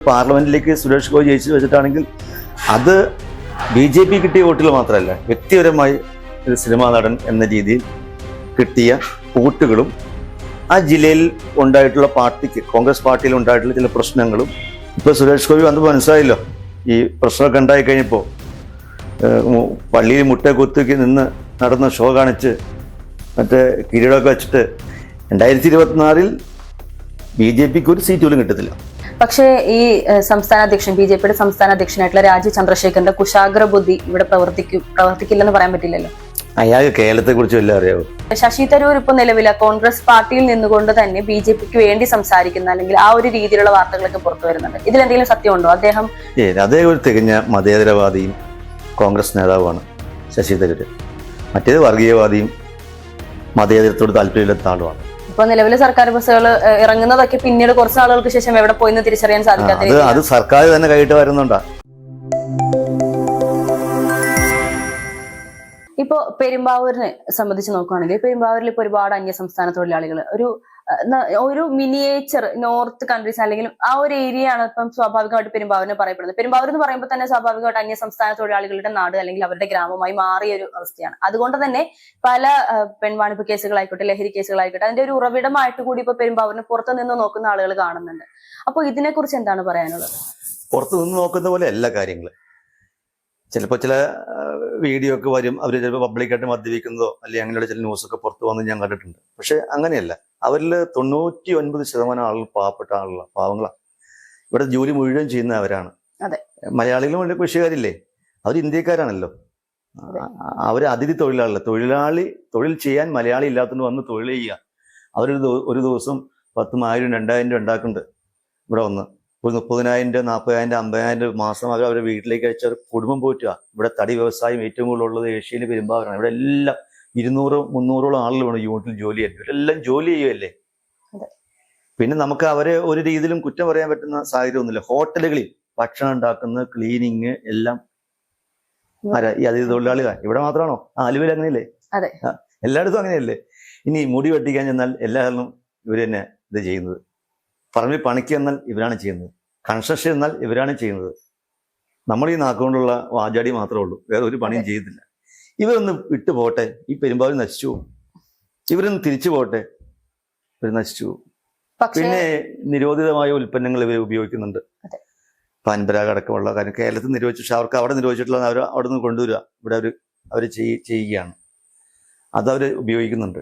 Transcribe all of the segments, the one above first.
പാർലമെന്റിലേക്ക് സുരേഷ് ഗോപി ജയിച്ചു വെച്ചിട്ടാണെങ്കിൽ അത് ബി ജെ പി കിട്ടിയ വോട്ടിൽ മാത്രമല്ല വ്യക്തിപരമായി ഒരു സിനിമാ നടൻ എന്ന രീതിയിൽ കിട്ടിയ വോട്ടുകളും ആ ജില്ലയിൽ ഉണ്ടായിട്ടുള്ള പാർട്ടിക്ക് കോൺഗ്രസ് പാർട്ടിയിൽ ഉണ്ടായിട്ടുള്ള ചില പ്രശ്നങ്ങളും ഇപ്പൊ സുരേഷ് ഗോപി വന്ന് മനസ്സിലായില്ലോ ഈ പ്രശ്നമൊക്കെ ഉണ്ടായി കഴിഞ്ഞപ്പോൾ പള്ളിയിൽ മുട്ട കുത്തുക്കി നിന്ന് നടന്ന ഷോ കാണിച്ച് മറ്റേ കിരീടമൊക്കെ വെച്ചിട്ട് രണ്ടായിരത്തി ഇരുപത്തിനാലിൽ ബി ജെ പിക്ക് ഒരു സീറ്റ് പോലും കിട്ടത്തില്ല. പക്ഷേ ഈ സംസ്ഥാന അധ്യക്ഷൻ ബി ജെ പിയുടെ സംസ്ഥാന അധ്യക്ഷനായിട്ടുള്ള രാജീവ് ചന്ദ്രശേഖരന്റെ കുശാഗ്ര ബുദ്ധി ഇവിടെ പ്രവർത്തിക്കും പ്രവർത്തിക്കില്ലെന്ന് പറയാൻ പറ്റില്ലല്ലോ? അയാൾക്ക് കേരളത്തെ കുറിച്ച് വല്ല അറിയാവോ? ശശി തരൂർ ഇപ്പൊ നിലവില കോൺഗ്രസ് പാർട്ടിയിൽ നിന്നുകൊണ്ട് തന്നെ ബി ജെ പിക്ക് വേണ്ടി സംസാരിക്കുന്ന അല്ലെങ്കിൽ ആ ഒരു രീതിയിലുള്ള വാർത്തകളൊക്കെ പുറത്തു വരുന്നുണ്ട്. ഇതിലെന്തെങ്കിലും സത്യമുണ്ടോ? അദ്ദേഹം അദ്ദേഹം അതേ ഒരു തികഞ്ഞ മതേതരവാദിയും കോൺഗ്രസ് നേതാവാണ് ശശി തരൂർ മറ്റേത് വർഗീയവാദിയും മതേതരത്തോട് താല്പര്യമില്ലാത്ത ആളുമാണ്. ഇപ്പൊ നിലവിലെ സർക്കാർ ബസ്സുകൾ ഇറങ്ങുന്നതൊക്കെ പിന്നീട് കുറച്ച് ആളുകൾക്ക് ശേഷം എവിടെ പോയിന്ന് തിരിച്ചറിയാൻ സാധിക്കാത്ത അത്. സർക്കാർ തന്നെ കൈയിട്ട് വരുന്നുണ്ടോ ഇപ്പോ പെരുമ്പാവൂരിനെ സംബന്ധിച്ച് നോക്കുകയാണെങ്കിൽ പെരുമ്പാവൂരിൽ ഇപ്പൊ ഒരുപാട് അന്യ സംസ്ഥാന തൊഴിലാളികൾ ഒരു ഒരു മിനിയേച്ചർ നോർത്ത് കൺട്രീസ് അല്ലെങ്കിൽ ആ ഒരു ഏരിയ ആണ് ഇപ്പം സ്വാഭാവികമായിട്ട് പെരുമ്പാവൂരിനെ പറയപ്പെടുന്നത്. പെരുമ്പാവൂർ എന്ന് പറയുമ്പോൾ തന്നെ സ്വാഭാവികമായിട്ട് അന്യ സംസ്ഥാന തൊഴിലാളികളുടെ നാട് അല്ലെങ്കിൽ അവരുടെ ഗ്രാമമായി മാറിയ ഒരു അവസ്ഥയാണ്. അതുകൊണ്ട് തന്നെ പല പെൺവാണിപ്പ് കേസുകളായിക്കോട്ടെ ലഹരി കേസുകളായിക്കോട്ടെ അതിന്റെ ഒരു ഉറവിടമായിട്ട് കൂടി ഇപ്പൊ പെരുമ്പാവൂരിനെ പുറത്തു നിന്ന് നോക്കുന്ന ആളുകൾ കാണുന്നുണ്ട്. അപ്പൊ ഇതിനെക്കുറിച്ച് എന്താണ് പറയാനുള്ളത്? പുറത്ത് നിന്ന് നോക്കുന്ന പോലെ എല്ലാ കാര്യങ്ങളും. ചിലപ്പോൾ ചില വീഡിയോ ഒക്കെ വരും. അവർ ചിലപ്പോൾ പബ്ലിക്കായിട്ട് മദ്യപിക്കുന്നതോ അല്ലെങ്കിൽ അങ്ങനെയുള്ള ചില ന്യൂസൊക്കെ പുറത്തു വന്ന് ഞാൻ കണ്ടിട്ടുണ്ട്. പക്ഷെ അങ്ങനെയല്ല. അവരിൽ തൊണ്ണൂറ്റി ഒൻപത് ശതമാനം ആളുകൾ പാവപ്പെട്ട ആളുകളാണ് പാവങ്ങളാണ് ഇവിടെ ജോലി മുഴുവൻ ചെയ്യുന്ന അവരാണ്. അതെ. മലയാളികളും വലിയ കൃഷിക്കാരില്ലേ അവർ ഇന്ത്യക്കാരാണല്ലോ. അവർ അതിഥി തൊഴിലാളികൾ തൊഴിലാളി തൊഴിൽ ചെയ്യാൻ മലയാളി ഇല്ലാത്തതുകൊണ്ട് വന്ന് തൊഴിൽ ചെയ്യുക. അവരൊരു ഒരു ദിവസം പത്തും ആയിരം രണ്ടായിരം രൂപ ഉണ്ടാക്കുന്നുണ്ട് ഇവിടെ വന്ന്. ഒരു മുപ്പതിനായിരം രൂപ നാൽപ്പതിനായിരം അമ്പതിനായിരം രൂപ മാസം അവർ അവരുടെ വീട്ടിലേക്ക് അയച്ച ഒരു കുടുംബം പോറ്റുക. ഇവിടെ തടി വ്യവസായം ഏറ്റവും കൂടുതലുള്ളത് ഏഷ്യയിൽ പെരുമ്പാവൂരാണ്. ഇവിടെ എല്ലാം ഇരുന്നൂറ് മുന്നൂറോളം ആളുകൾ വേണം യൂണിറ്റിൽ ജോലി ചെയ്യാൻ. ഇവരെല്ലാം ജോലി ചെയ്യുമല്ലേ. പിന്നെ നമുക്ക് അവരെ ഒരു രീതിയിലും കുറ്റം പറയാൻ പറ്റുന്ന സാഹചര്യം ഒന്നുമില്ല. ഹോട്ടലുകളിൽ ഭക്ഷണം ഉണ്ടാക്കുന്ന ക്ലീനിങ് എല്ലാം ആരാ? ഈ അതിഥി തൊഴിലാളികളാണ് ഇവിടെ മാത്രമാണോ? ആ ആലുവയിൽ അങ്ങനെയല്ലേ? എല്ലായിടത്തും അങ്ങനെയല്ലേ? ഇനി മുടി വെട്ടിക്കാൻ ചെന്നാൽ എല്ലാവരും ഇവർ തന്നെ ഇത് ചെയ്യുന്നത്. പറമ്പിൽ പണിക്ക് എന്നാൽ ഇവരാണ് ചെയ്യുന്നത്. കൺസ്ട്രക്ഷൻ എന്നാൽ ഇവരാണ് ചെയ്യുന്നത്. നമ്മൾ ഈ നാക്കുകൊണ്ടുള്ള വാചാടി മാത്രമേ ഉള്ളൂ. വേറെ ഒരു പണിയും ചെയ്യത്തില്ല. ഇവരൊന്ന് വിട്ടു പോട്ടെ. ഈ പെരുമ്പാവൂർ നശിച്ചു പോകും. ഇവരൊന്ന് തിരിച്ചു പോട്ടെ. ഇവർ നശിച്ചു പോകും. പിന്നെ നിരോധിതമായ ഉൽപ്പന്നങ്ങൾ ഇവർ ഉപയോഗിക്കുന്നുണ്ട്. പാൻപരാഗ് അടക്കമുള്ള കാര്യം. കേരളത്തിൽ നിരോധിച്ചു. പക്ഷെ അവർക്ക് അവിടെ നിരോധിച്ചിട്ടുള്ള അവർ അവിടെ നിന്ന് കൊണ്ടുവരിക. ഇവിടെ അവർ അവർ ചെയ്യുകയാണ്. അതവർ ഉപയോഗിക്കുന്നുണ്ട്.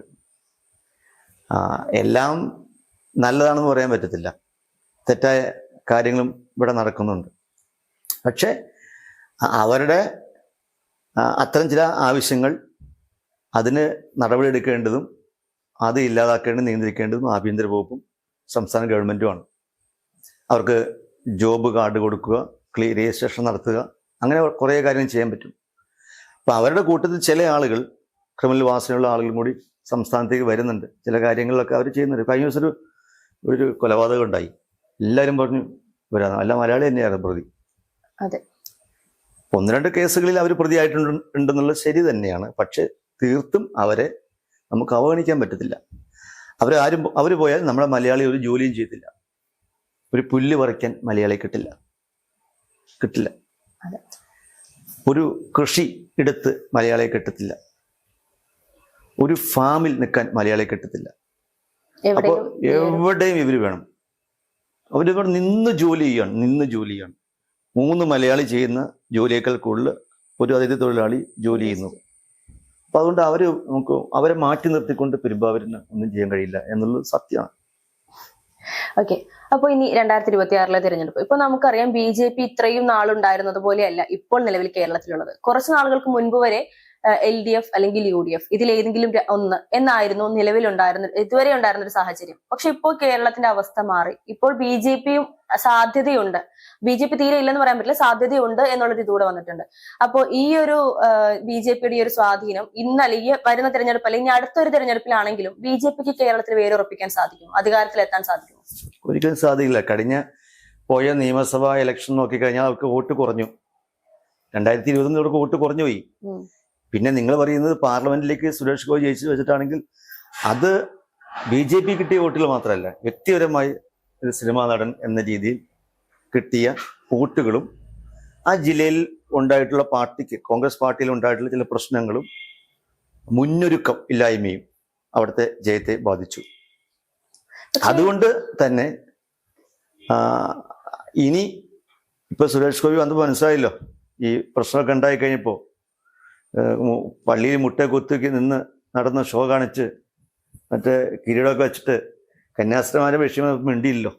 എല്ലാം നല്ലതാണെന്ന് പറയാൻ പറ്റത്തില്ല. തെറ്റായ കാര്യങ്ങളും ഇവിടെ നടക്കുന്നുണ്ട്. പക്ഷെ അവരുടെ അത്തരം ചില ആവശ്യങ്ങൾ അതിന് നടപടിയെടുക്കേണ്ടതും അത് ഇല്ലാതാക്കേണ്ടതും നിയന്ത്രിക്കേണ്ടതും ആഭ്യന്തര വകുപ്പും സംസ്ഥാന ഗവൺമെന്റുമാണ് അവർക്ക് ജോബ് കാർഡ് കൊടുക്കുക ക്ലീ രജിസ്ട്രേഷൻ നടത്തുക അങ്ങനെ കുറേ കാര്യങ്ങൾ ചെയ്യാൻ പറ്റും. അപ്പോൾ അവരുടെ കൂട്ടത്തിൽ ചില ആളുകൾ ക്രിമിനൽ വാസനയുള്ള ആളുകളും കൂടി സംസ്ഥാനത്തേക്ക് വരുന്നുണ്ട്. ചില കാര്യങ്ങളിലൊക്കെ അവർ ചെയ്യുന്നുണ്ട്. കഴിഞ്ഞ ദിവസം ഒരു ഒരു കൊലപാതകം ഉണ്ടായി. എല്ലാവരും പറഞ്ഞു വരാം. അല്ല മലയാളി തന്നെയാണ് പ്രതി. അതെ. ഒന്ന് രണ്ട് കേസുകളിൽ അവർ പ്രതിയായിട്ടുണ്ട് ഉണ്ടെന്നുള്ളത് ശരി തന്നെയാണ്. പക്ഷെ തീർത്തും അവരെ നമുക്ക് അവഗണിക്കാൻ പറ്റത്തില്ല. അവരാരും അവർ പോയാൽ നമ്മുടെ മലയാളി ഒരു ജോലിയും ചെയ്തില്ല ഒരു പുല്ല് പറിക്കാൻ മലയാളി കിട്ടില്ല. കിട്ടില്ല. ഒരു കൃഷി എടുത്ത് മലയാളിയെ കിട്ടത്തില്ല. ഒരു ഫാമിൽ നിൽക്കാൻ മലയാളിയെ കിട്ടത്തില്ല. അപ്പോൾ എവിടെയും ഇവർ വേണം. അവരിവിടെ നിന്ന് ജോലി ചെയ്യണം നിന്ന് ജോലി ചെയ്യാണ് മൂന്ന് മലയാളി ചെയ്യുന്ന ജോലിയേക്കാൾ കൂടുതൽ ഒരു അതിഥി തൊഴിലാളി ജോലി ചെയ്യുന്നു. അപ്പൊ അതുകൊണ്ട് അവർ നമുക്ക് അവരെ മാറ്റി നിർത്തിക്കൊണ്ട് പെരുമ്പാവൂരിന് ഒന്നും ചെയ്യാൻ കഴിയില്ല എന്നുള്ളത് സത്യമാണ്. ഓക്കെ. അപ്പൊ ഇനി രണ്ടായിരത്തി ഇരുപത്തി ആറിലെ തിരഞ്ഞെടുപ്പ്. ഇപ്പൊ നമുക്കറിയാം ബി ജെ പി ഇത്രയും നാളുണ്ടായിരുന്നത് പോലെയല്ല ഇപ്പോൾ നിലവിൽ കേരളത്തിലുള്ളത്. കുറച്ച് നാളുകൾക്ക് മുൻപ് വരെ എൽ ഡി എഫ് അല്ലെങ്കിൽ യു ഡി എഫ് ര- ഒന്ന് എന്നായിരുന്നു നിലവിലുണ്ടായിരുന്ന ഇതുവരെ ഉണ്ടായിരുന്ന ഒരു സാഹചര്യം. പക്ഷെ ഇപ്പോൾ കേരളത്തിന്റെ അവസ്ഥ മാറി. ഇപ്പോൾ ബി ജെ പിയും സാധ്യതയുണ്ട്. ബി ജെ പി തീരെ ഇല്ലെന്ന് പറയാൻ പറ്റില്ല. സാധ്യതയുണ്ട് എന്നുള്ളൊരു ഇതുകൂടെ വന്നിട്ടുണ്ട്. അപ്പോൾ ഈ ഒരു ബി ജെ പിയുടെ ഈ ഒരു സ്വാധീനം ഇന്ന് അല്ലെങ്കിൽ വരുന്ന തെരഞ്ഞെടുപ്പ് അല്ലെങ്കിൽ അടുത്തൊരു തെരഞ്ഞെടുപ്പിലാണെങ്കിലും ബി ജെ പിക്ക് കേരളത്തിൽ വേരുറപ്പിക്കാൻ സാധിക്കും അധികാരത്തിൽ എത്താൻ സാധിക്കും ഒരിക്കലും സാധിക്കില്ല. കഴിഞ്ഞ പോയ നിയമസഭാ ഇലക്ഷൻ നോക്കിക്കഴിഞ്ഞാൽ അവർക്ക് വോട്ട് കുറഞ്ഞു. രണ്ടായിരത്തി ഇരുപതിൽ അവർക്ക് വോട്ട് കുറഞ്ഞു പോയി. പിന്നെ നിങ്ങൾ പറയുന്നത് പാർലമെന്റിലേക്ക് സുരേഷ് ഗോപി ജയിച്ചു വെച്ചിട്ടാണെങ്കിൽ അത് ബി ജെ പി കിട്ടിയ വോട്ടുകൾ മാത്രമല്ല വ്യക്തിപരമായി ഒരു സിനിമാ നടൻ എന്ന രീതിയിൽ കിട്ടിയ വോട്ടുകളും ആ ജില്ലയിൽ ഉണ്ടായിട്ടുള്ള പാർട്ടിക്ക് കോൺഗ്രസ് പാർട്ടിയിൽ ഉണ്ടായിട്ടുള്ള ചില പ്രശ്നങ്ങളും മുന്നൊരുക്കം ഇല്ലായ്മയും അവിടുത്തെ ജയത്തെ ബാധിച്ചു. അതുകൊണ്ട് തന്നെ ഇനി ഇപ്പൊ സുരേഷ് ഗോപി വന്നപ്പോ മനസ്സിലായല്ലോ ഈ പ്രശ്നമൊക്കെ ഉണ്ടായി കഴിഞ്ഞപ്പോ ഏഹ്, മു- പള്ളിയിൽ മുട്ട കുത്തുക്കി നിന്ന് നടന്ന ഷോ കാണിച്ച് മറ്റേ കിരീടമൊക്കെ വെച്ചിട്ട് കന്യാസ്ത്രമാരെ വിഷയം മിണ്ടിയില്ലോ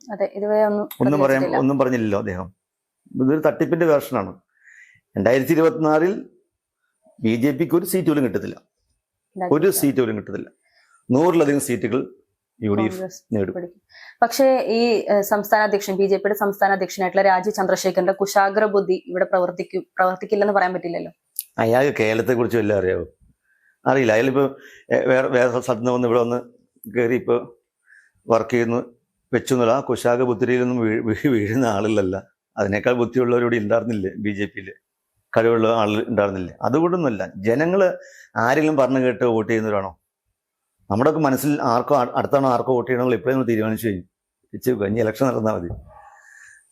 ഒന്നും ഒന്നും പറയാൻ ഒന്നും പറഞ്ഞില്ലല്ലോ അദ്ദേഹം. ഇതൊരു തട്ടിപ്പിന്റെ വേർഷനാണ്. രണ്ടായിരത്തി ഇരുപത്തിനാറിൽ ബി ജെ പിക്ക് ഒരു സീറ്റ് പോലും കിട്ടത്തില്ല. ഒരു സീറ്റ് പോലും കിട്ടത്തില്ല. നൂറിലധികം സീറ്റുകൾ യു ഡി എഫ് നേടും. പക്ഷേ ഈ സംസ്ഥാന അധ്യക്ഷൻ ബി ജെ പിയുടെ സംസ്ഥാന അധ്യക്ഷനായിട്ടുള്ള രാജീവ് ചന്ദ്രശേഖരന്റെ കുശാഗ്ര ബുദ്ധി ഇവിടെ പ്രവർത്തിക്കും പ്രവർത്തിക്കില്ലെന്ന് പറയാൻ പറ്റില്ലല്ലോ. അയാൾക്ക് കേരളത്തെ കുറിച്ച് വല്ല അറിയാവോ? അറിയില്ല. അയാളിപ്പോ വേറെ വേറെ സ്ഥലത്ത് നിന്ന് വന്ന് ഇവിടെ വന്ന് കയറി ഇപ്പൊ വർക്ക് ചെയ്യുന്നു വെച്ചു എന്നുള്ള ആ കുശാഖ ബുദ്ധിയിലൊന്നും വീഴുന്ന ആളുകളല്ല അതിനേക്കാൾ ബുദ്ധിയുള്ളവരോട് ഉണ്ടായിരുന്നില്ലേ ബി ജെ പിയിൽ കഴിവുള്ള ആളുകൾ ഉണ്ടായിരുന്നില്ലേ? അതുകൊണ്ടൊന്നുമല്ല. ജനങ്ങൾ ആരെങ്കിലും പറഞ്ഞു കേട്ട് വോട്ട് ചെയ്യുന്നവരാണോ? നമ്മുടെയൊക്കെ മനസ്സിൽ ആർക്കോ അടുത്താണോ ആർക്കോ വോട്ട് ചെയ്യണമെങ്കിൽ ഇപ്പോഴേ നമ്മൾ തീരുമാനിച്ചു കഴിഞ്ഞു. ഇച്ചു കഴിഞ്ഞ് ഇലക്ഷൻ നടന്നാൽ മതി.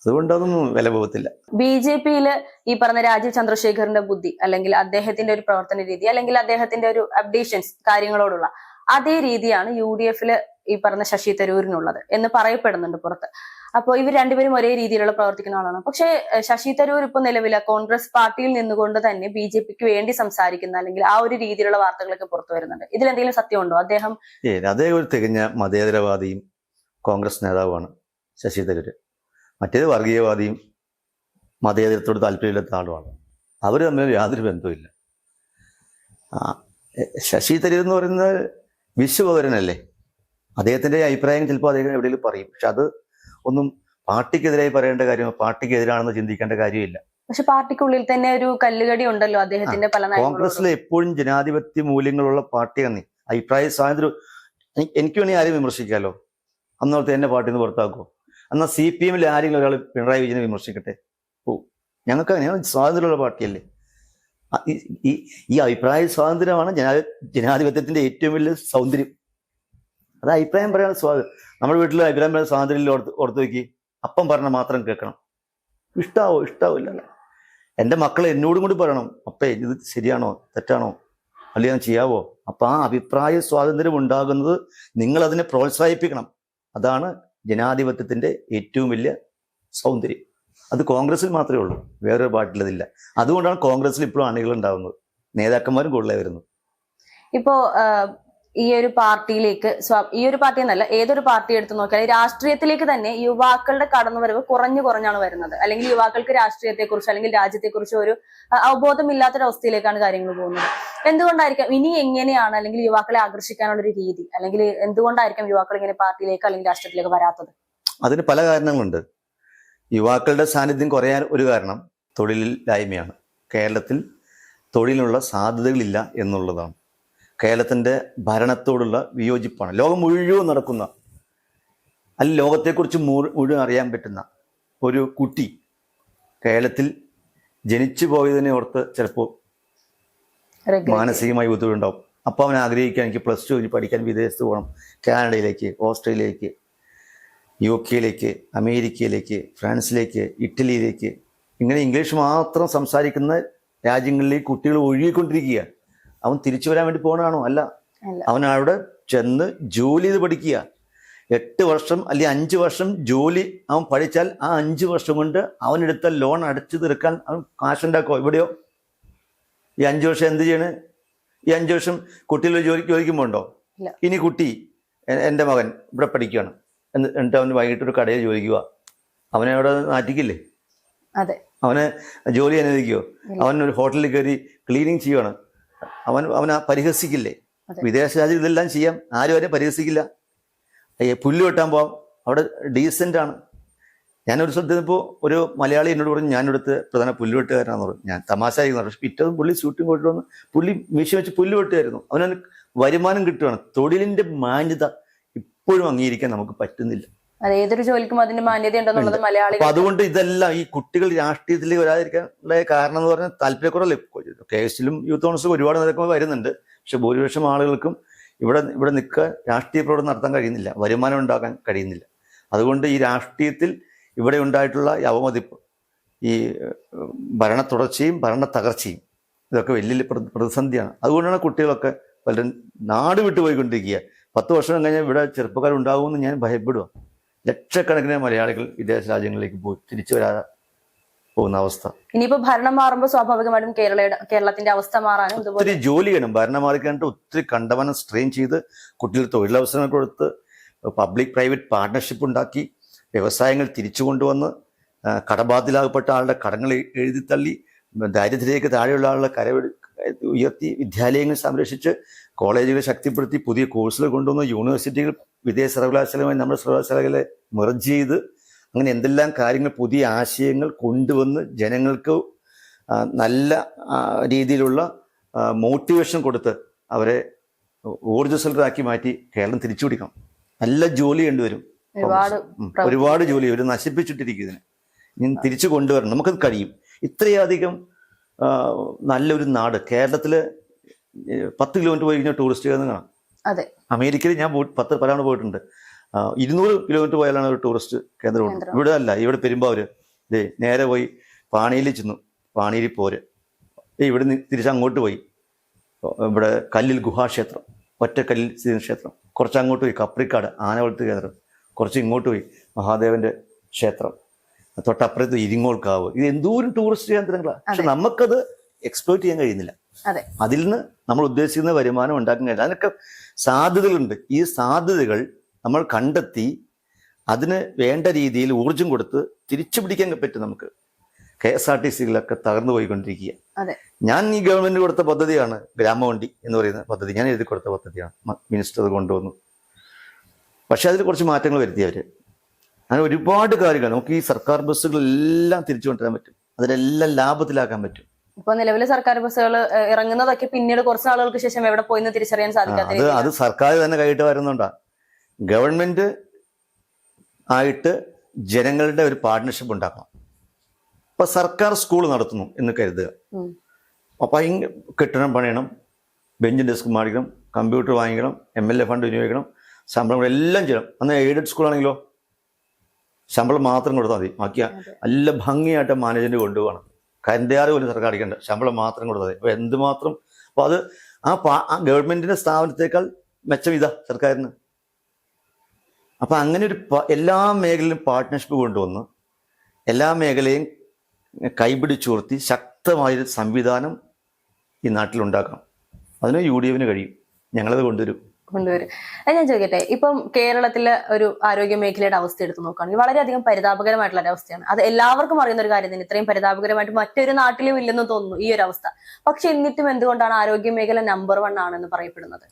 അതുകൊണ്ട് അതൊന്നും വില പോകത്തില്ല. ബി ജെ പിയിൽ ഈ പറഞ്ഞ രാജീവ് ചന്ദ്രശേഖറിന്റെ ബുദ്ധി അല്ലെങ്കിൽ അദ്ദേഹത്തിന്റെ ഒരു പ്രവർത്തന രീതി അല്ലെങ്കിൽ അദ്ദേഹത്തിന്റെ ഒരു അപ്ഡേഷൻസ് കാര്യങ്ങളോടുള്ള അതേ രീതിയാണ് യു ഡി എഫിൽ ഈ പറഞ്ഞ ശശി തരൂരിനുള്ളത് എന്ന് പറയപ്പെടുന്നുണ്ട് പുറത്ത്. അപ്പോൾ ഇവർ രണ്ടുപേരും ഒരേ രീതിയിലുള്ള പ്രവർത്തിക്കുന്ന ആളാണ്. പക്ഷേ ശശി തരൂർ ഇപ്പൊ നിലവിൽ കോൺഗ്രസ് പാർട്ടിയിൽ നിന്നുകൊണ്ട് തന്നെ ബി ജെ പിക്ക് വേണ്ടി സംസാരിക്കുന്ന അല്ലെങ്കിൽ ആ ഒരു രീതിയിലുള്ള വാർത്തകളൊക്കെ പുറത്തു വരുന്നുണ്ട്. ഇതിലെന്തെങ്കിലും സത്യമുണ്ടോ? അദ്ദേഹം അതേ ഒരു തികഞ്ഞ മതേതരവാദിയും കോൺഗ്രസ് നേതാവാണ് ശശി തരൂര്. മറ്റേത് വർഗീയവാദിയും മതേതരത്തോട് താല്പര്യമില്ലാത്ത ആളുമാണ്. അവർ തമ്മിൽ യാതൊരു ബന്ധവുമില്ല. ശശി തരൂർ എന്ന് പറയുന്നത് വിശ്വപൗരനല്ലേ? അദ്ദേഹത്തിന്റെ അഭിപ്രായം ചിലപ്പോൾ അദ്ദേഹം എവിടെയെങ്കിലും പറയും. പക്ഷെ അത് ഒന്നും പാർട്ടിക്കെതിരായി പറയേണ്ട കാര്യമോ പാർട്ടിക്കെതിരാണെന്ന് ചിന്തിക്കേണ്ട കാര്യമില്ല. പക്ഷെ പാർട്ടിക്കുള്ളിൽ തന്നെ ഒരു കല്ലുകടി ഉണ്ടല്ലോ അദ്ദേഹത്തിന്റെ പല കോൺഗ്രസിലെ കോൺഗ്രസ്സിൽ എപ്പോഴും ജനാധിപത്യ മൂല്യങ്ങളുള്ള പാർട്ടിയാണ്. അഭിപ്രായ സ്വാതന്ത്ര്യം എനിക്ക് വേണമെങ്കിൽ ആരും വിമർശിക്കാമല്ലോ അന്നോർത്ത് എന്നെ പാർട്ടിന്ന് പുറത്താക്കുമോ എന്നാൽ സി പി എമ്മിൽ ആരെങ്കിലും ഒരാൾ പിണറായി വിജയനെ വിമർശിക്കട്ടെ? ഓ ഞങ്ങൾക്ക് അങ്ങനെയാണ് സ്വാതന്ത്ര്യമുള്ള പാർട്ടിയല്ലേ? ഈ- ഈ അഭിപ്രായ സ്വാതന്ത്ര്യമാണ് ജനാ ജനാധിപത്യത്തിന്റെ ഏറ്റവും വലിയ സൗന്ദര്യം. അത് അഭിപ്രായം പറയാൻ സ്വാതന്ത്ര്യം നമ്മുടെ വീട്ടിൽ അഭിപ്രായം പറയാൻ സ്വാതന്ത്ര്യം ഓർത്ത് ഓർത്ത് നോക്കി. അപ്പം പറഞ്ഞ മാത്രം കേൾക്കണം. ഇഷ്ടാവോ ഇഷ്ടാവില്ല എന്റെ മക്കൾ എന്നോടും കൂടി പറയണം അപ്പേ ഇത് ശരിയാണോ? തെറ്റാണോ? അല്ലെങ്കിൽ ഞാൻ ചെയ്യാവോ? അപ്പം ആ അഭിപ്രായ സ്വാതന്ത്ര്യം ഉണ്ടാകുന്നത് നിങ്ങൾ അതിനെ പ്രോത്സാഹിപ്പിക്കണം. അതാണ് ജനാധിപത്യത്തിന്റെ ഏറ്റവും വലിയ സൗന്ദര്യം. അത് കോൺഗ്രസിൽ മാത്രമേ ഉള്ളൂ. വേറൊരു പാർട്ടിയിലതില്ല. അതുകൊണ്ടാണ് കോൺഗ്രസ്സിൽ ഇപ്പോഴും അണികൾ ഉണ്ടാകുന്നത് നേതാക്കന്മാരും കൂടുതലായി വരുന്നത്. ഇപ്പോ ഈ ഒരു പാർട്ടിയിലേക്ക് ഈ ഒരു പാർട്ടി എന്നല്ല ഏതൊരു പാർട്ടി എടുത്തു നോക്കിയാൽ രാഷ്ട്രീയത്തിലേക്ക് തന്നെ യുവാക്കളുടെ കടന്നുവരവ് കുറഞ്ഞു കുറഞ്ഞാണ് വരുന്നത്. അല്ലെങ്കിൽ യുവാക്കൾക്ക് രാഷ്ട്രീയത്തെക്കുറിച്ച് അല്ലെങ്കിൽ രാജ്യത്തെക്കുറിച്ച് ഒരു അവബോധമില്ലാത്തൊരവസ്ഥയിലേക്കാണ് കാര്യങ്ങൾ പോകുന്നത്. എന്തുകൊണ്ടായിരിക്കാം ഇനി എങ്ങനെയാണ് അല്ലെങ്കിൽ യുവാക്കളെ ആകർഷിക്കാനുള്ള ഒരു രീതി? അല്ലെങ്കിൽ എന്തുകൊണ്ടായിരിക്കാം യുവാക്കൾ ഇങ്ങനെ പാർട്ടിയിലേക്ക് അല്ലെങ്കിൽ രാഷ്ട്രീയത്തിലേക്ക് വരാത്തത്? അതിന് പല കാരണങ്ങളുണ്ട്. യുവാക്കളുടെ സാന്നിധ്യം കുറയാൻ ഒരു കാരണം തൊഴിലില്ലായ്മയാണ്. കേരളത്തിൽ തൊഴിലിനുള്ള സാധ്യതകളില്ല എന്നുള്ളതാണ്. കേരളത്തിന്റെ ഭരണത്തോടുള്ള വിയോജിപ്പാണ്. ലോകം മുഴുവൻ നടക്കുന്ന അല്ല ലോകത്തെക്കുറിച്ച് മുഴു- മുഴുവൻ അറിയാൻ പറ്റുന്ന ഒരു കുട്ടി കേരളത്തിൽ ജനിച്ചു പോയതിനെ ഓർത്ത് ചിലപ്പോൾ മാനസികമായി ബുദ്ധിമുട്ടുണ്ടാവും. അപ്പോൾ അവൻ ആഗ്രഹിക്കാൻ എനിക്ക് പ്ലസ് ടു കഴിഞ്ഞ് പഠിക്കാൻ വിദേശത്ത് പോകണം. കാനഡയിലേക്ക് ഓസ്ട്രേലിയയിലേക്ക് യു കെയിലേക്ക് അമേരിക്കയിലേക്ക് ഫ്രാൻസിലേക്ക് ഇറ്റലിയിലേക്ക്. ഇങ്ങനെ ഇംഗ്ലീഷ് മാത്രം സംസാരിക്കുന്ന രാജ്യങ്ങളിലേക്ക് കുട്ടികൾ ഒഴുകിക്കൊണ്ടിരിക്കുക അവൻ തിരിച്ചു വരാൻ വേണ്ടി പോകണാണോ അല്ല. അവൻ അവിടെ ചെന്ന് ജോലി ചെയ്ത് പഠിക്കുക. എട്ട് വർഷം അല്ലെങ്കിൽ അഞ്ച് വർഷം ജോലി അവൻ പഠിച്ചാൽ ആ അഞ്ച് വർഷം കൊണ്ട് അവനെടുത്ത ലോൺ അടച്ചു തീർക്കാൻ അവൻ കാശുണ്ടാക്കോ ഇവിടെയോ ഈ അഞ്ച് വർഷം എന്ത് ചെയ്യണ്? ഈ അഞ്ച് വർഷം കുട്ടികൾ ജോലിക്ക് ചോദിക്കുമ്പോൾ പോകണ്ടോ ഇനി കുട്ടി എന്റെ മകൻ ഇവിടെ പഠിക്കുകയാണ്. എന്നിട്ട് അവന് വൈകിട്ട് ഒരു കടയിൽ ജോലിക്കുക അവനെ അവിടെ നാറ്റിക്കില്ലേ? അവന് ജോലി അനുവദിക്കുമോ അവൻ ഒരു ഹോട്ടലിൽ കയറി ക്ലീനിങ് ചെയ്യുവാണ്. അവൻ അവനെ പരിഹസിക്കില്ലേ. വിദേശ രാജ്യം ഇതെല്ലാം ചെയ്യാം. ആരും അവരെ പരിഹസിക്കില്ല. പുല്ല് വെട്ടാൻ പോവാം. അവിടെ ഡീസന്റ് ആണ്. ഞാനൊരു സ്ഥലത്ത് ഇപ്പോൾ ഒരു മലയാളി എന്നോട് പറഞ്ഞു ഞാനിവിടുത്തെ പ്രധാന പുല്ലുവെട്ടുകാരനാന്ന് പറഞ്ഞു. ഞാൻ തമാശ ആയിരുന്നു പക്ഷെ പിറ്റേതും പുള്ളി ഷൂട്ടിംഗ് കൊണ്ടു വന്ന് പുള്ളി മിഷി വെച്ച് പുല്ല് വെട്ടുകയായിരുന്നു അവനവന് വരുമാനം കിട്ടുകയാണ് തൊഴിലിന്റെ മാന്യത ഇപ്പോഴും അംഗീകരിക്കാൻ നമുക്ക് പറ്റുന്നില്ല. അതെ ഏതൊരു ജോലിക്കും അതിന്റെ മാന്യത ഉണ്ടെന്നുള്ളത് മലയാളി അതുകൊണ്ട് ഇതെല്ലാം ഈ കുട്ടികൾ രാഷ്ട്രീയത്തിൽ വരാതിരിക്കാനുള്ള കാരണം എന്ന് പറഞ്ഞാൽ താല്പര്യക്കുറവല്ലേ? കെ എസിലും യൂത്ത് കോൺഗ്രസ് ഒരുപാട് നിരക്കുമ്പോൾ വരുന്നുണ്ട്. പക്ഷെ ഭൂരിപക്ഷം ആളുകൾക്കും ഇവിടെ ഇവിടെ നിൽക്കുക രാഷ്ട്രീയ പ്രവർത്തനം നടത്താൻ കഴിയുന്നില്ല. വരുമാനം ഉണ്ടാക്കാൻ കഴിയുന്നില്ല. അതുകൊണ്ട് ഈ രാഷ്ട്രീയത്തിൽ ഇവിടെ ഉണ്ടായിട്ടുള്ള ഈ അവമതിപ്പ് ഈ ഭരണ തുടർച്ചയും ഭരണ തകർച്ചയും ഇതൊക്കെ വലിയ പ്രതിസന്ധിയാണ്. അതുകൊണ്ടാണ് കുട്ടികളൊക്കെ പലരും നാട് വിട്ടു പോയിക്കൊണ്ടിരിക്കുക. പത്ത് വർഷം കഴിഞ്ഞാൽ ഇവിടെ ചെറുപ്പക്കാരുണ്ടാകുമെന്ന് ഞാൻ ഭയപ്പെടുക ലക്ഷക്കണക്കിന് മലയാളികൾ വിദേശ രാജ്യങ്ങളിലേക്ക് പോയി തിരിച്ചു വരാതെ പോകുന്ന അവസ്ഥ. ഇനിയിപ്പോ ഭരണം മാറുമ്പോൾ സ്വാഭാവികമായിട്ടും കേരളയുടെ കേരളത്തിന്റെ അവസ്ഥ മാറാനും ഒത്തിരി ജോലി ചെയ്യണം ഭരണം മാറിക്കാണ്ട് ഒത്തിരി കണ്ടവനം സ്ട്രെയിൻ ചെയ്ത് കുട്ടികൾ തൊഴിലവസരങ്ങൾ കൊടുത്ത് പബ്ലിക് പ്രൈവറ്റ് പാർട്ട്ണർഷിപ്പ് ഉണ്ടാക്കി വ്യവസായങ്ങൾ തിരിച്ചു കൊണ്ടുവന്ന് കടബാധിലാകപ്പെട്ട ആളുടെ കടങ്ങൾ എഴുതി തള്ളി ദാരിദ്ര്യത്തിലേക്ക് താഴെയുള്ള ആളുടെ കര ഉയർത്തി വിദ്യാലയങ്ങൾ സംരക്ഷിച്ച് കോളേജുകൾ ശക്തിപ്പെടുത്തി പുതിയ കോഴ്സുകൾ കൊണ്ടുവന്ന് യൂണിവേഴ്സിറ്റികൾ വിദേശ സർവകലാശാലയുമായി നമ്മുടെ സർവകലാശാലകളെ മെർജ് ചെയ്ത് അങ്ങനെ എന്തെല്ലാം കാര്യങ്ങൾ പുതിയ ആശയങ്ങൾ കൊണ്ടുവന്ന് ജനങ്ങൾക്ക് നല്ല രീതിയിലുള്ള മോട്ടിവേഷൻ കൊടുത്ത് അവരെ ഊർജസ്വലരാക്കി മാറ്റി കേരളം തിരിച്ചു പിടിക്കണം നല്ല ജോലി കണ്ടുവരും. ഒരുപാട് ജോലി ഒരു നശിപ്പിച്ചിട്ടിരിക്കുന്നതിന് തിരിച്ചു കൊണ്ടുവരണം. നമുക്കത് കഴിയും. ഇത്രയധികം നല്ലൊരു നാട്. കേരളത്തിൽ ഏഹ്, പത്ത് കിലോമീറ്റർ പോയി കഴിഞ്ഞാൽ ടൂറിസ്റ്റ് കേന്ദ്രം കാണാം അതെ. അമേരിക്കയിൽ ഞാൻ പത്ത് പലതവണ പോയിട്ടുണ്ട്. ഇരുന്നൂറ് കിലോമീറ്റർ പോയാലാണ് ഒരു ടൂറിസ്റ്റ് കേന്ദ്രമുണ്ട് കേന്ദ്രം. ഇവിടെ അല്ല ഇവിടെ പെരുമ്പാവൂര്. ദേ നേരെ പോയി പാണിയിൽ ചെന്നു. പാണിയിൽ പോര്. ഇവിടെ നിന്ന് തിരിച്ച് അങ്ങോട്ട് പോയി. ഇവിടെ കല്ലിൽ ഗുഹാക്ഷേത്രം ഒറ്റക്കല്ലിൽ സ്ഥിതി ക്ഷേത്രം. കുറച്ച് അങ്ങോട്ട് പോയി. കപ്രിക്കാട് ആനവളത്ത് കേന്ദ്രം. കുറച്ച് ഇങ്ങോട്ട് പോയി. മഹാദേവന്റെ ക്ഷേത്രം. തൊട്ടപ്പുറത്ത് ഇരിങ്ങോൾക്കാവ്. ഇത് എന്തോരം ടൂറിസ്റ്റ് കേന്ദ്രങ്ങളാണ് പക്ഷെ നമുക്കത് എക്സ്പ്ലോയിറ്റ് ചെയ്യാൻ കഴിയുന്നില്ല. അതെ. അതിൽ നിന്ന് നമ്മൾ ഉദ്ദേശിക്കുന്ന വരുമാനം ഉണ്ടാക്കാൻ കഴിയില്ല. അതിനൊക്കെ സാധ്യതകളുണ്ട്. ഈ സാധ്യതകൾ നമ്മൾ കണ്ടെത്തി അതിന് വേണ്ട രീതിയിൽ ഊർജം കൊടുത്ത് തിരിച്ചു പിടിക്കാൻ പറ്റും നമുക്ക്. കെ എസ് ആർ ടി സികളൊക്കെ തകർന്നു പോയിക്കൊണ്ടിരിക്കുക. ഞാൻ ഈ ഗവൺമെന്റ് കൊടുത്ത പദ്ധതിയാണ് ഗ്രാമവണ്ടി എന്ന് പറയുന്ന പദ്ധതി. ഞാൻ എഴുതി കൊടുത്ത പദ്ധതിയാണ്. മിനിസ്റ്റർ കൊണ്ടുവന്നു. പക്ഷെ അതിൽ കുറച്ച് മാറ്റങ്ങൾ വരുത്തി അവർ. അങ്ങനെ ഒരുപാട് കാര്യങ്ങൾ. നമുക്ക് ഈ സർക്കാർ ബസ്സുകളെല്ലാം തിരിച്ചു കൊണ്ടുവരാൻ പറ്റും. അതിലെല്ലാം ലാഭത്തിലാക്കാൻ പറ്റും. ഇപ്പൊ നിലവിലെ സർക്കാർ ബസ്സുകൾ ഇറങ്ങുന്നതൊക്കെ പിന്നീട് കുറച്ച് നാളുകൾക്ക് ശേഷം എവിടെ പോയിന്ന് തിരിച്ചറിയാൻ സാധിക്കാത്ത അത് അത് സർക്കാർ തന്നെ കൈയിട്ട് വരുന്നുണ്ടാ. ഗവൺമെന്റ് ആയിട്ട് ജനങ്ങളുടെ ഒരു പാർട്ട്ണർഷിപ്പ് ഉണ്ടാക്കണം. ഇപ്പൊ സർക്കാർ സ്കൂൾ നടത്തുന്നു എന്ന് കരുതുക. അപ്പൊ അതിന് കെട്ടിടം പണിയണം ബെഞ്ച് ഡെസ്ക് മാടിക്കണം കമ്പ്യൂട്ടർ വാങ്ങിക്കണം എം എൽ എ ഫണ്ട് വിനിയോഗിക്കണം ശമ്പളം എല്ലാം ചെയ്യണം. അന്ന് എയ്ഡഡ് സ്കൂളാണെങ്കിലോ? ശമ്പളം മാത്രം കൊടുത്താൽ മതി. ബാക്കി. നല്ല ഭംഗിയായിട്ട് മാനേജ്മെന്റ് കൊണ്ടുപോകണം. കരണ്ടുകാർ പോലും സർക്കാർ അടിക്കേണ്ട. ശമ്പളം മാത്രം കൊടുത്താൽ മതി. അപ്പൊ എന്തുമാത്രം അപ്പൊ അത് ആ പാ- ഗവൺമെന്റിന്റെ സ്ഥാപനത്തേക്കാൾ മെച്ചം ഇതാ സർക്കാരിന്. അപ്പൊ അങ്ങനെ ഒരു എല്ലാ മേഖലയിലും പാർട്ട്ണർഷിപ്പ് കൊണ്ടുവന്ന് എല്ലാ മേഖലയും കൈപിടിച്ചുയർത്തി ശക്തമായൊരു സംവിധാനം ഈ നാട്ടിലുണ്ടാക്കണം അതിന് യു ഡി എഫിന് കഴിയും. ഞങ്ങളത് കൊണ്ടുവരും. കൊണ്ടുവരും. ഞാൻ ചോദിക്കട്ടെ ഇപ്പം കേരളത്തിലെ ഒരു ആരോഗ്യ മേഖലയുടെ അവസ്ഥ എടുത്ത് നോക്കുകയാണെങ്കിൽ വളരെയധികം പരിതാപകരമായിട്ടുള്ള ഒരു അവസ്ഥയാണ്. അത് എല്ലാവർക്കും അറിയുന്ന ഒരു കാര്യം തന്നെ ഇത്രയും പരിതാപകരമായിട്ട് മറ്റൊരു നാട്ടിലും ഇല്ലെന്ന് തോന്നുന്നു ഈ ഒരു അവസ്ഥ. പക്ഷെ എന്നിട്ടും എന്തുകൊണ്ടാണ് ആരോഗ്യ മേഖല നമ്പർ വൺ ആണെന്ന് പറയപ്പെടുന്നത്?